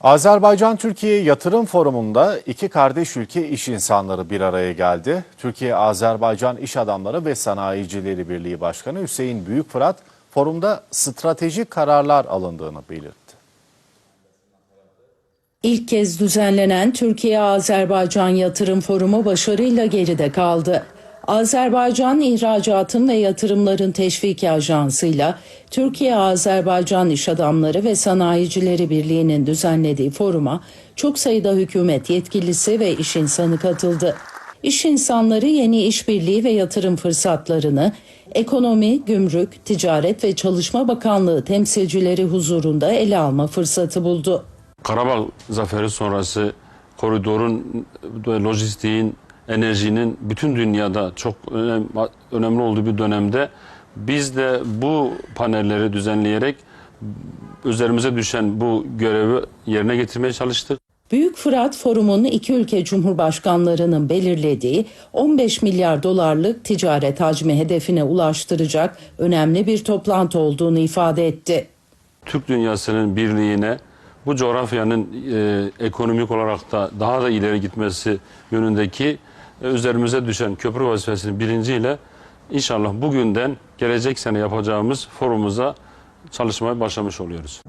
Azerbaycan-Türkiye Yatırım Forumu'nda iki kardeş ülke iş insanları bir araya geldi. Türkiye-Azerbaycan İş Adamları ve Sanayicileri Birliği Başkanı Hüseyin Büyükfırat, forumda stratejik kararlar alındığını belirtti. İlk kez düzenlenen Türkiye-Azerbaycan Yatırım Forumu başarıyla geride kaldı. Azerbaycan İhracatın ve Yatırımların Teşviki Ajansı'yla Türkiye-Azerbaycan İş Adamları ve Sanayicileri Birliği'nin düzenlediği foruma çok sayıda hükümet yetkilisi ve iş insanı katıldı. İş insanları yeni işbirliği ve yatırım fırsatlarını Ekonomi, Gümrük, Ticaret ve Çalışma Bakanlığı temsilcileri huzurunda ele alma fırsatı buldu. Karabağ zaferi sonrası koridorun, lojistiğin, enerjinin bütün dünyada çok önem, önemli olduğu bir dönemde biz de bu panelleri düzenleyerek üzerimize düşen bu görevi yerine getirmeye çalıştık. Büyük Fırat Forum'un iki ülke cumhurbaşkanlarının belirlediği 15 milyar dolarlık ticaret hacmi hedefine ulaştıracak önemli bir toplantı olduğunu ifade etti. Türk dünyasının birliğine bu coğrafyanın e, ekonomik olarak da daha da ileri gitmesi yönündeki üzerimize düşen köprü vazifesinin bilinciyle inşallah bugünden gelecek sene yapacağımız forumuza çalışmaya başlamış oluyoruz.